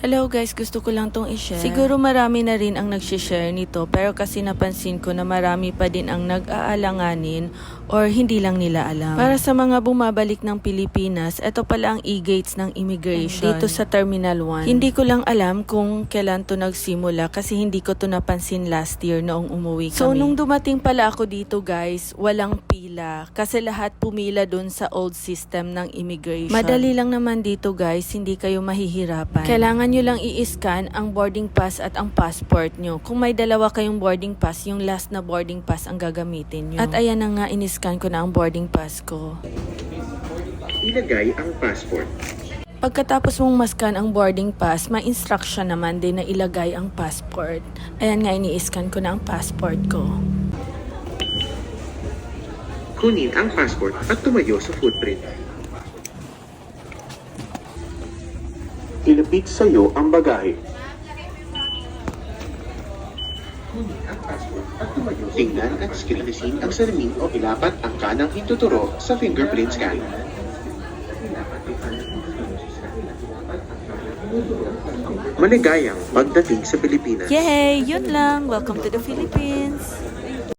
Hello guys, gusto ko lang tong i-share. Siguro marami na rin ang nag-share nito pero kasi napansin ko na marami pa din ang nag-aalanganin or hindi lang nila alam. Para sa mga bumabalik ng Pilipinas, ito pala ang e-gates ng immigration dito sa Terminal 1. Hindi ko lang alam kung kailan to nagsimula kasi hindi ko to napansin last year noong umuwi kami. So nung dumating pala ako dito guys, walang pila kasi lahat pumila dun sa old system ng immigration. Madali lang naman dito guys, hindi kayo mahihirapan. Kailangan nyo lang i-scan ang boarding pass at ang passport nyo. Kung may dalawa kayong boarding pass, yung last na boarding pass ang gagamitin nyo. At ayan na nga, in-scan ko na ang boarding pass ko. Ilagay ang passport. Pagkatapos mong maskan ang boarding pass, may instruction naman din na ilagay ang passport. Ayan nga, ini-scan ko na ang passport ko. Kunin ang passport at tumayo sa footprint. Ilapit sa iyo ang bagahe. Kunin ang passport at tumayo. Tingnan at screenin ang salamin o ilapat ang kanang hintuturo sa fingerprint scan. Maligayang pagdating sa Pilipinas. Yay! Yun lang! Welcome to the Philippines!